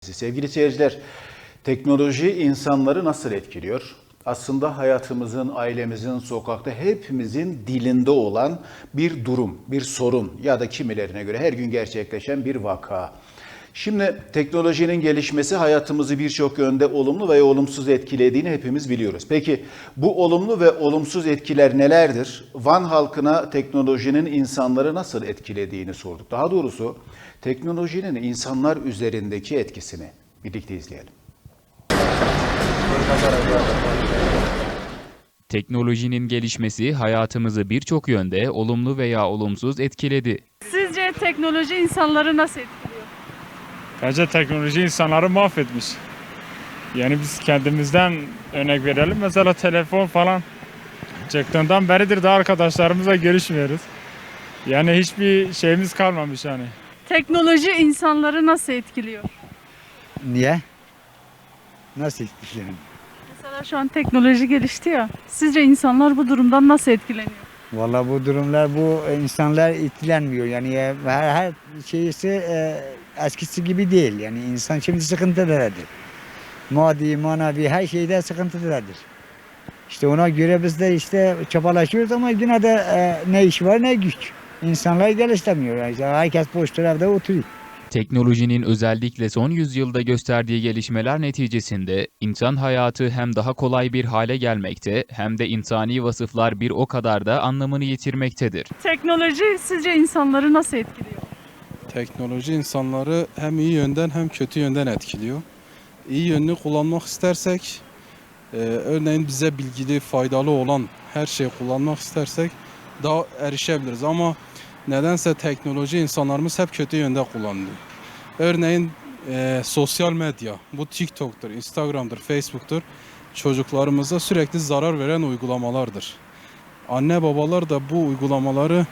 Sevgili seyirciler, teknoloji insanları nasıl etkiliyor? Aslında hayatımızın, ailemizin, sokakta hepimizin dilinde olan bir durum, bir sorun ya da kimilerine göre her gün gerçekleşen bir vaka. Şimdi teknolojinin gelişmesi hayatımızı birçok yönde olumlu veya olumsuz etkilediğini hepimiz biliyoruz. Peki bu olumlu ve olumsuz etkiler nelerdir? Van halkına teknolojinin insanları nasıl etkilediğini sorduk. Daha doğrusu teknolojinin insanlar üzerindeki etkisini birlikte izleyelim. Teknolojinin gelişmesi hayatımızı birçok yönde olumlu veya olumsuz etkiledi. Sizce teknoloji insanları nasıl etkiliyor? Bence teknoloji insanları mahvetmiş. Yani biz kendimizden örnek verelim. Mesela telefon falan çıktığından beridir de arkadaşlarımızla görüşmüyoruz. Yani hiçbir şeyimiz kalmamış yani. Teknoloji insanları nasıl etkiliyor? Niye? Nasıl istiyorsun? Mesela şu an teknoloji gelişti ya. Sizce insanlar bu durumdan nasıl etkileniyor? Valla bu durumlar bu insanlar etkilenmiyor. Yani e, her, her şeysi e, eskisi gibi değil. Yani insan şimdi sıkıntıdadır. Maddi, manevi her şeyde sıkıntıdadır. İşte ona göre biz de işte çabalaşıyoruz ama yine de e, ne iş var ne güç. İnsanlar geliştirmiyor. Yani herkes boş evde oturuyor. Teknolojinin özellikle son yüzyılda gösterdiği gelişmeler neticesinde insan hayatı hem daha kolay bir hale gelmekte hem de insani vasıflar bir o kadar da anlamını yitirmektedir. Teknoloji sizce insanları nasıl etkiliyor? Teknoloji insanları hem iyi yönden hem kötü yönden etkiliyor. İyi yönünü kullanmak istersek, e, örneğin bize bilgili, faydalı olan her şeyi kullanmak istersek daha erişebiliriz. Ama nedense teknoloji insanlarımız hep kötü yönde kullanıyor. Örneğin e, sosyal medya, bu TikTok'tur, Instagram'dır, Facebook'tur. Çocuklarımıza sürekli zarar veren uygulamalardır. Anne babalar da bu uygulamaları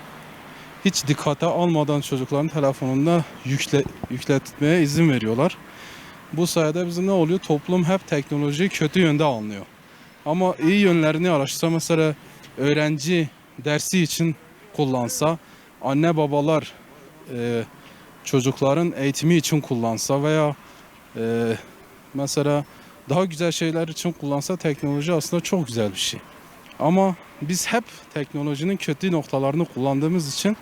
hiç dikkate almadan çocukların telefonunda yükle, yükletmeye izin veriyorlar. Bu sayede bizim ne oluyor? Toplum hep teknolojiyi kötü yönde anlıyor. Ama iyi yönlerini araştırsa mesela öğrenci dersi için kullansa, anne babalar e, çocukların eğitimi için kullansa veya e, mesela daha güzel şeyler için kullansa teknoloji aslında çok güzel bir şey. Ama biz hep teknolojinin kötü noktalarını kullandığımız için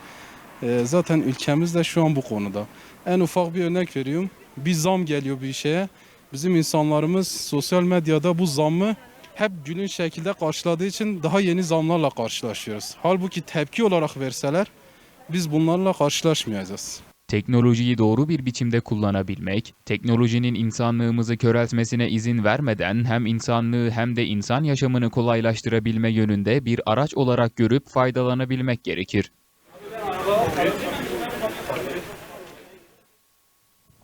e, zaten ülkemiz de şu an bu konuda. En ufak bir örnek veriyorum. Bir zam geliyor bir şeye. Bizim insanlarımız sosyal medyada bu zammı hep günün şekilde karşıladığı için daha yeni zamlarla karşılaşıyoruz. Halbuki tepki olarak verseler biz bunlarla karşılaşmayacağız. Teknolojiyi doğru bir biçimde kullanabilmek, teknolojinin insanlığımızı köreltmesine izin vermeden hem insanlığı hem de insan yaşamını kolaylaştırabilme yönünde bir araç olarak görüp faydalanabilmek gerekir.